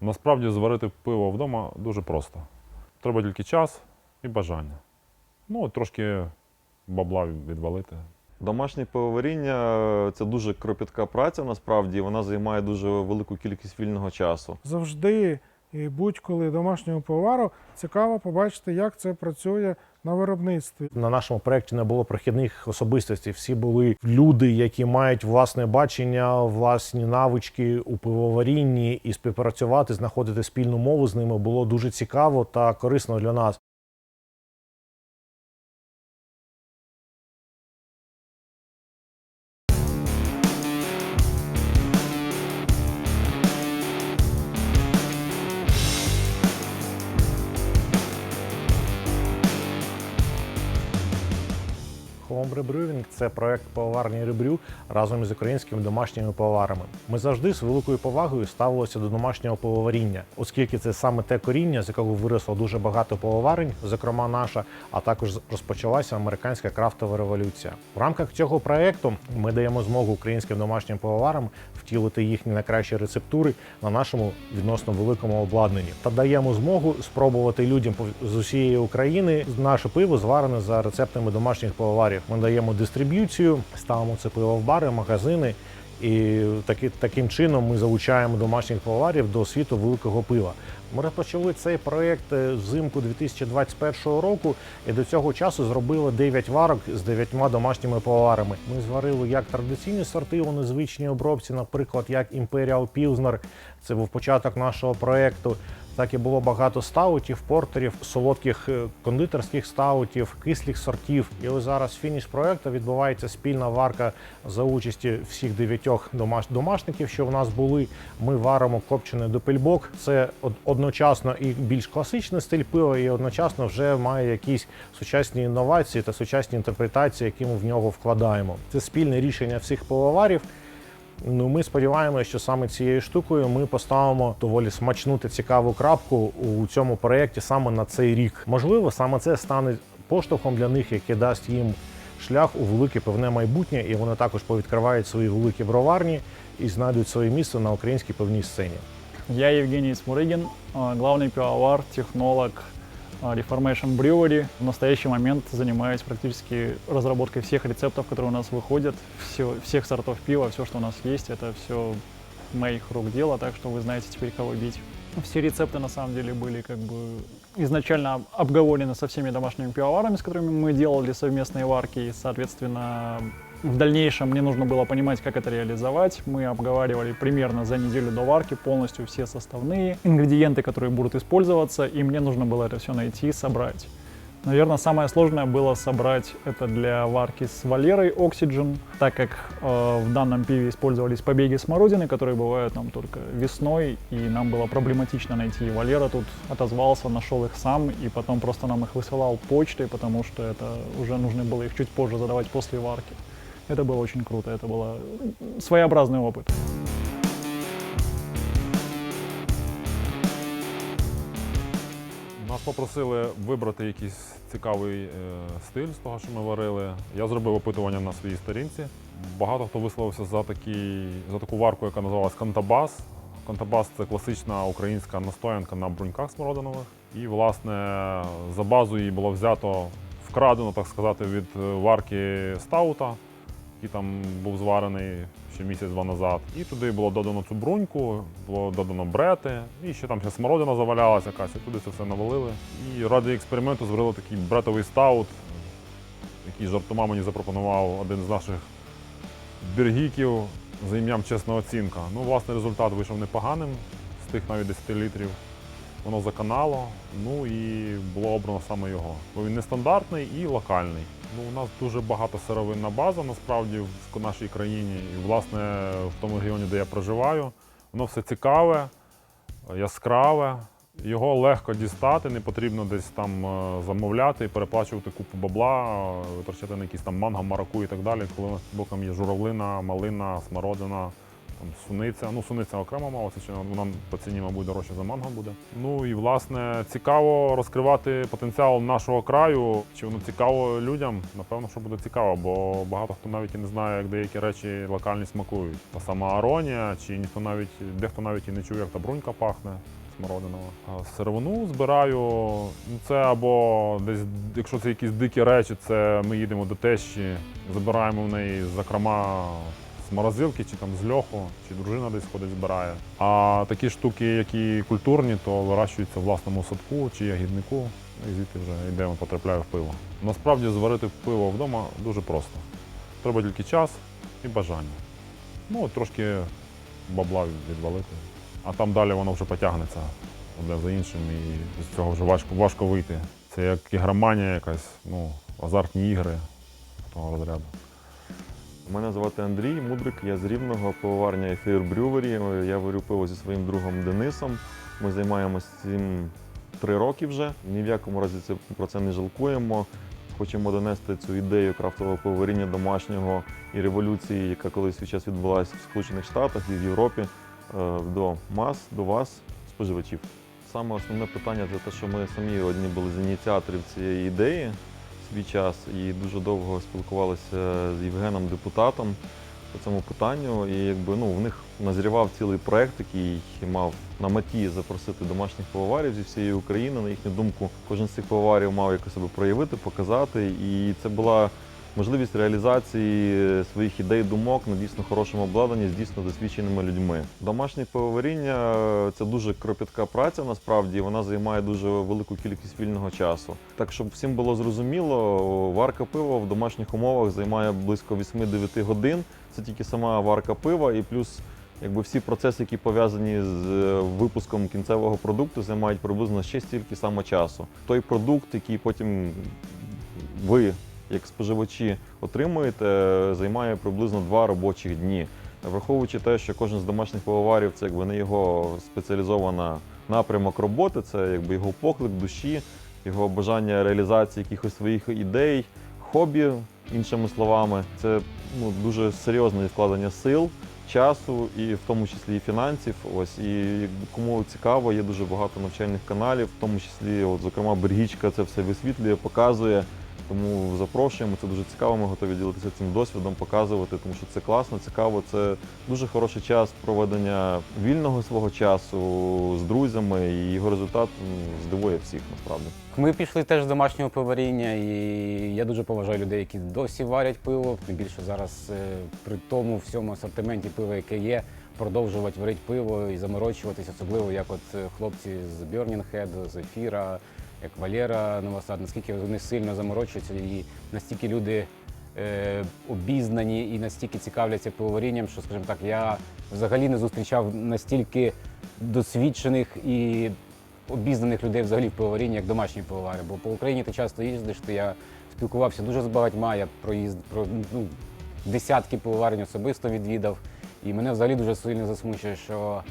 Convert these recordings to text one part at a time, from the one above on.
Насправді зварити пиво вдома дуже просто. Треба тільки час і бажання. Ну, трошки бабла відвалити. Домашнє пивоваріння це дуже кропітка праця, насправді, і вона займає дуже велику кількість вільного часу. завжди і будь-коли домашнього повару цікаво побачити, як це працює на виробництві. На нашому проєкті не було прохідних особистостей. Всі були люди, які мають власне бачення, власні навички у пивоварінні і співпрацювати, знаходити спільну мову з ними було дуже цікаво та корисно для нас. Brewing – це проект пивоварні ребрю разом із українськими домашніми пивоварами. Ми завжди з великою повагою ставилися до домашнього пивоваріння, оскільки це саме те коріння, з якого виросло дуже багато пивоварень, зокрема наша, а також розпочалася американська крафтова революція. В рамках цього проекту ми даємо змогу українським домашнім пивоварам втілити їхні найкращі рецептури на нашому відносно великому обладнанні та даємо змогу спробувати людям з усієї України наше пиво зварене за рецептами домашніх пивоварів. Ми даємо дистриб'юцію, ставимо це пиво в бари, магазини. І таки, таким чином ми залучаємо домашніх пивоварів до світу великого пива. Ми розпочали цей проєкт е, взимку 2021 року, і до цього часу зробили 9 варок з 9 домашніми пивоварами. Ми зварили як традиційні сорти у незвичній обробці, наприклад, як Imperial Pilsner, це був початок нашого проєкту. Так і було багато стаутів, портерів, солодких е, кондитерських стаутів, кислих сортів. І ось зараз фініш проекту відбувається спільна варка за участі всіх дев'ятьох домаш... домашників, що в нас були. Ми варимо копчений допельбок. Це одночасно і більш класичний стиль пива, і одночасно вже має якісь сучасні інновації та сучасні інтерпретації, які ми в нього вкладаємо. Це спільне рішення всіх пивоварів. Ну, ми сподіваємося, що саме цією штукою ми поставимо доволі смачну та цікаву крапку у цьому проєкті саме на цей рік. Можливо, саме це стане поштовхом для них, який дасть їм шлях у велике певне майбутнє, і вони також повідкривають свої великі броварні і знайдуть своє місце на українській певній сцені. Я Евгений Смурыгин, а, главный пивовар, технолог а, Reformation Brewery. В настоящий момент занимаюсь практически разработкой всех рецептов, которые у нас выходят, все, всех сортов пива, все, что у нас есть, это все моих рук дело, так что вы знаете теперь, кого бить. Все рецепты на самом деле были как бы изначально об- обговорены со всеми домашними пивоварами, с которыми мы делали совместные варки, и, соответственно, в дальнейшем мне нужно было понимать, как это реализовать. Мы обговаривали примерно за неделю до варки полностью все составные ингредиенты, которые будут использоваться, и мне нужно было это все найти и собрать. Наверное, самое сложное было собрать это для варки с Валерой Oxygen, так как э, в данном пиве использовались побеги смородины, которые бывают нам только весной, и нам было проблематично найти. Валера тут отозвался, нашел их сам, и потом просто нам их высылал почтой, потому что это уже нужно было их чуть позже задавать после варки. Это было очень круто, это был своеобразный опыт. Нас попросили вибрати якийсь цікавий е, стиль з того, що ми варили. Я зробив опитування на своїй сторінці. Багато хто висловився за, такий, за таку варку, яка називалась Кантабас. Кантабас це класична українська настоянка на бруньках смородинових. І, власне, за базу її було взято, вкрадено, так сказати, від е, варки стаута, який там був зварений ще місяць-два назад. І туди було додано цю бруньку, було додано брети, і ще там ще смородина завалялася якась, і туди це все навалили. І ради експерименту зварили такий бретовий стаут, який жартома мені запропонував один з наших бергіків за ім'ям чесна оцінка. Ну, власне, результат вийшов непоганим з тих навіть 10 літрів. Воно заканало, ну і було обрано саме його. Бо він нестандартний і локальний. Ну, у нас дуже багато сировинна база насправді в нашій країні. І, власне, в тому регіоні, де я проживаю, воно все цікаве, яскраве. Його легко дістати, не потрібно десь там е, замовляти і переплачувати купу бабла, е, витрачати на якісь там манго, мараку і так далі, коли у нас боком є журавлина, малина, смородина, там, суниця. Ну, суниця окремо мало, це вона по ціні, мабуть, дорожче за манго буде. Ну і власне цікаво розкривати потенціал нашого краю. Чи воно цікаво людям? Напевно, що буде цікаво, бо багато хто навіть і не знає, як деякі речі локальні смакують. Та сама аронія, чи ніхто навіть дехто навіть і не чує, як та брунька пахне. Смородиного. Сировину збираю. Ну це або десь, якщо це якісь дикі речі, це ми їдемо до тещі, забираємо в неї закрома з морозилки, чи там з льоху, чи дружина десь ходить збирає. А такі штуки, які культурні, то вирощуються в власному садку чи ягіднику, і звідти вже йдемо, потрапляє в пиво. Насправді зварити пиво вдома дуже просто. Треба тільки час і бажання. Ну, трошки бабла відвалити. А там далі воно вже потягнеться одне за іншим, і з цього вже важко, важко вийти. Це як ігроманія якась, ну, азартні ігри того розряду. Мене звати Андрій Мудрик, я з Рівного, пивоварня Ефір Брювері. Я варю пиво зі своїм другом Денисом. Ми займаємося цим три роки вже. Ні в якому разі це, про це не жалкуємо. Хочемо донести цю ідею крафтового пивоваріння домашнього і революції, яка колись свій час відбулася в Сполучених Штатах і в Європі, е, до мас, до вас, споживачів. Саме основне питання це те, що ми самі одні були з ініціаторів цієї ідеї свій час і дуже довго спілкувалися з Євгеном депутатом по цьому питанню. І якби ну в них назрівав цілий проект, який мав на меті запросити домашніх пивоварів зі всієї України. На їхню думку, кожен з цих пивоварів мав якось себе проявити, показати. І це була можливість реалізації своїх ідей, думок на дійсно хорошому обладнанні з дійсно досвідченими людьми. Домашнє пивоваріння це дуже кропітка праця, насправді вона займає дуже велику кількість вільного часу. Так, щоб всім було зрозуміло, варка пива в домашніх умовах займає близько 8-9 годин. Це тільки сама варка пива, і плюс якби всі процеси, які пов'язані з е, випуском кінцевого продукту, займають приблизно ще стільки само часу. Той продукт, який потім ви, як споживачі, отримуєте, займає приблизно два робочих дні. Враховуючи те, що кожен з домашніх пивоварів це якби не його спеціалізована напрямок роботи, це якби його поклик душі, його бажання реалізації якихось своїх ідей, хобі, іншими словами, це ну, дуже серйозне вкладення сил, часу і в тому числі і фінансів. Ось і кому цікаво, є дуже багато навчальних каналів, в тому числі, от, зокрема, Бергічка це все висвітлює, показує. Тому запрошуємо, це дуже цікаво. Ми готові ділитися цим досвідом, показувати, тому що це класно, цікаво. Це дуже хороший час проведення вільного свого часу з друзями, і його результат здивує всіх насправді. Ми пішли теж з домашнього пивоваріння, і я дуже поважаю людей, які досі варять пиво. Тим більше зараз е, при тому всьому асортименті пива, яке є, продовжувати варити пиво і заморочуватись, особливо як от е, хлопці з Burning Head, з ефіра, як Валера Новосад, наскільки вони сильно заморочуються, і настільки люди е, обізнані і настільки цікавляться пивоварінням, що, скажімо так, я взагалі не зустрічав настільки досвідчених і обізнаних людей взагалі в пивоварінні, як домашні пивовари. Бо по Україні ти часто їздиш, то я спілкувався дуже з багатьма, я проїзд про ну, десятки пивоварень особисто відвідав. І мене взагалі дуже сильно засмучує, що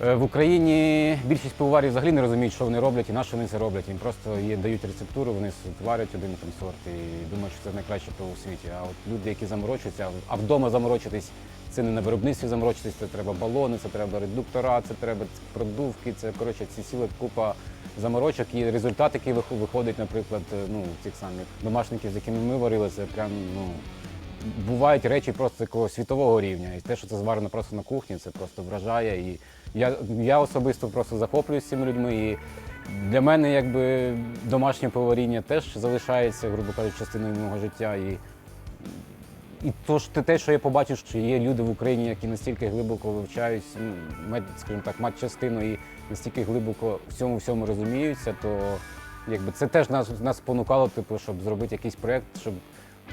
в Україні більшість пивоварів взагалі не розуміють, що вони роблять і на що вони це роблять. Їм просто дають рецептуру, вони варять один там сорт і думають, що це найкраще пиво у світі. А от люди, які заморочуються, а вдома заморочитись, це не на виробництві заморочитись, це треба балони, це треба редуктора, це треба продувки, це коротше ці ціла купа заморочок і результат, який виходить, наприклад, е, ну, цих самих домашників, з якими ми варили, це прям ну. Бувають речі просто такого світового рівня. І те, що це зварено просто на кухні, це просто вражає. І я, я особисто просто захоплююсь цими людьми. І для мене якби домашнє поваріння теж залишається, грубо кажучи, частиною мого життя. І, і то ж те- що я побачив, що є люди в Україні, які настільки глибоко вивчають, ну, скажімо так, матчастину і настільки глибоко в цьому всьому розуміються, то якби це теж нас, нас спонукало, типу, щоб зробити якийсь проєкт, щоб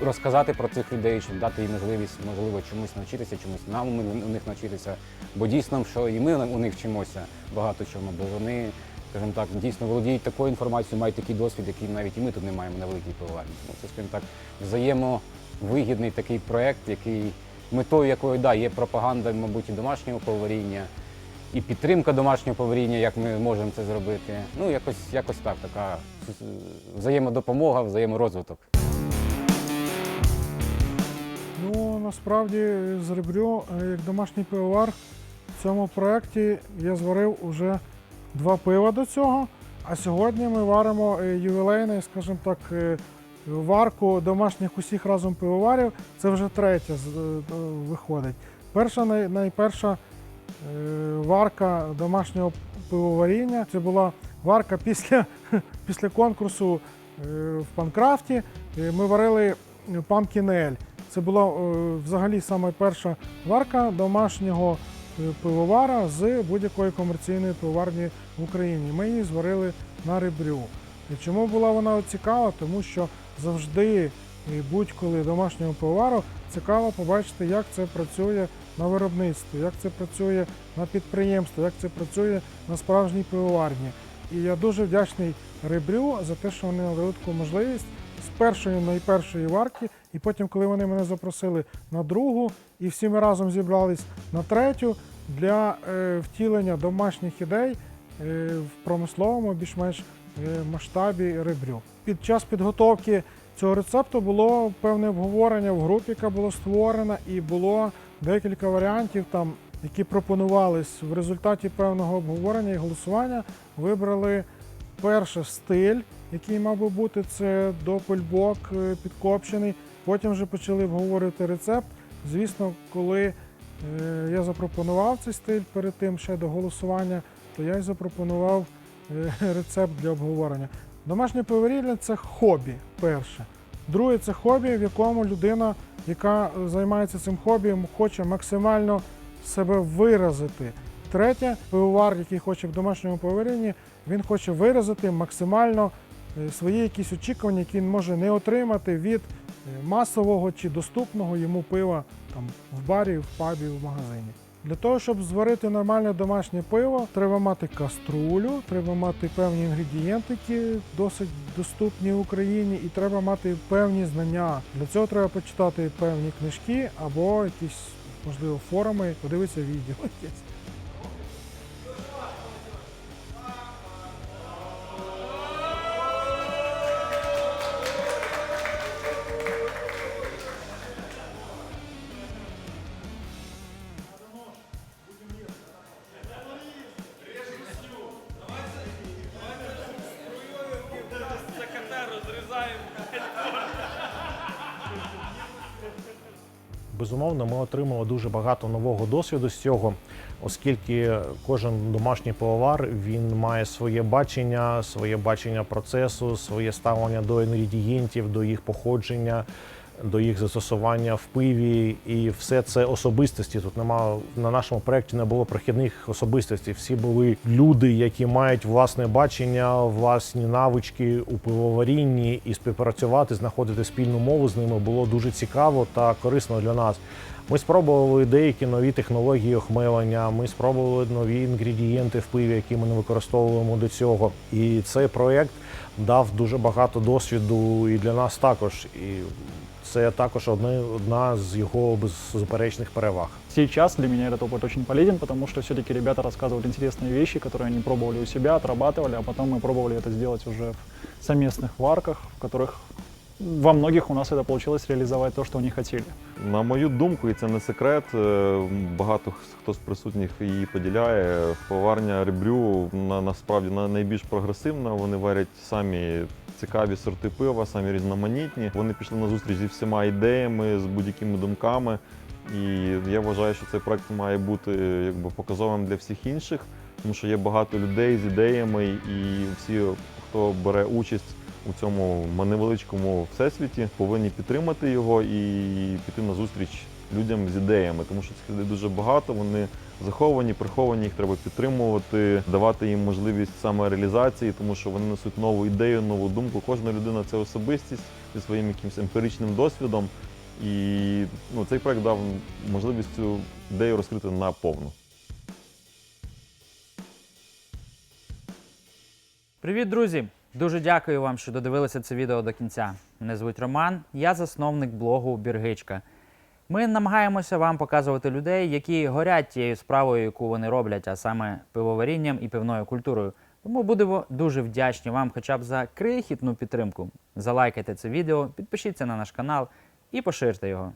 розказати про цих людей, щоб дати їм можливість, можливо, чомусь навчитися, чомусь нам у них навчитися. Бо дійсно, що і ми у них вчимося багато чому, бо вони, скажімо так, дійсно володіють такою інформацією, мають такий досвід, який навіть і ми тут не маємо на великій пивоварні. Тому це, скажімо так, взаємовигідний такий проєкт, який метою якої да, є пропаганда, мабуть, і домашнього поваріння. І підтримка домашнього поваріння, як ми можемо це зробити. Ну, якось, якось так, така взаємодопомога, взаєморозвиток. Насправді з ребрю е, як домашній пивовар в цьому проєкті я зварив уже два пива до цього. А сьогодні ми варимо е, ювілейний, скажімо так, е, варку домашніх усіх разом пивоварів. Це вже третя е, виходить. Перша найперша варка домашнього пивоваріння. Це була варка після, після конкурсу в Панкрафті. Ми варили памкінель. Це була е, взагалі саме перша варка домашнього е, пивовара з будь-якої комерційної пивоварні в Україні. Ми її зварили на ребрю. І чому була вона цікава? Тому що завжди будь-коли домашнього пивовару цікаво побачити, як це працює на виробництві, як це працює на підприємстві, як це працює на справжній пивоварні. І я дуже вдячний Ребрю за те, що вони надали таку можливість з першої найпершої варки, і потім, коли вони мене запросили на другу, і всі ми разом зібрались на третю для е, втілення домашніх ідей е, в промисловому більш-менш е, масштабі Ребрю. Під час підготовки цього рецепту було певне обговорення в групі, яка була створена, і було декілька варіантів там, які пропонувались в результаті певного обговорення і голосування. Вибрали перше стиль, який мав би бути, це допельбок е, підкопчений. Потім вже почали обговорювати рецепт. Звісно, коли е, я запропонував цей стиль перед тим ще до голосування, то я й запропонував е, рецепт для обговорення. Домашнє поварілля це хобі перше. Друге це хобі, в якому людина, яка займається цим хобі, хоче максимально себе виразити. Третє, пивовар, який хоче в домашньому поварінні, він хоче виразити максимально свої якісь очікування, які він може не отримати від е, масового чи доступного йому пива там, в барі, в пабі, в магазині. Для того, щоб зварити нормальне домашнє пиво, треба мати каструлю, треба мати певні інгредієнти, які досить доступні в Україні, і треба мати певні знання. Для цього треба почитати певні книжки або якісь, можливо, форуми, подивитися відео Безумовно, ми отримали дуже багато нового досвіду з цього, оскільки кожен домашній пивовар він має своє бачення, своє бачення процесу, своє ставлення до інгредієнтів, до їх походження, до їх застосування в пиві, і все це особистості. Тут нема на нашому проєкті не було прохідних особистостей. Всі були люди, які мають власне бачення, власні навички у пивоварінні, і співпрацювати, знаходити спільну мову з ними було дуже цікаво та корисно для нас. Ми спробували деякі нові технології охмелення. Ми спробували нові інгредієнти в пиві, які ми не використовуємо до цього. І цей проєкт дав дуже багато досвіду і для нас також. І це також одне, одна з його беззаперечних переваг. Сейчас для меня этот опыт очень полезен, потому что все-таки ребята рассказывают интересные вещи, которые они пробовали у себя, отрабатывали, а потом мы пробовали это сделать уже в совместных варках, в которых во многих у нас это получилось реализовать то, что они хотели. На мою думку, і це не секрет, е, багато хто з присутніх її поділяє. Поварня ребрю на, насправді на- найбільш прогресивна. Вони варять самі цікаві сорти пива, самі різноманітні. Вони пішли на зустріч зі всіма ідеями, з будь-якими думками. І я вважаю, що цей проект має бути якби показовим для всіх інших, тому що є багато людей з ідеями, і всі, хто бере участь у цьому невеличкому всесвіті, повинні підтримати його і піти на зустріч людям з ідеями, тому що цих людей дуже багато. Вони заховані, приховані, їх треба підтримувати, давати їм можливість самореалізації, тому що вони несуть нову ідею, нову думку. Кожна людина це особистість зі своїм якимось емпіричним досвідом. І ну, цей проект дав можливість цю ідею розкрити наповну. Привіт, друзі! Дуже дякую вам, що додивилися це відео до кінця. Мене звуть Роман, я засновник блогу Біргичка. Ми намагаємося вам показувати людей, які горять тією справою, яку вони роблять, а саме пивоварінням і пивною культурою. Тому будемо дуже вдячні вам хоча б за крихітну підтримку. Залайкайте це відео, підпишіться на наш канал і поширте його.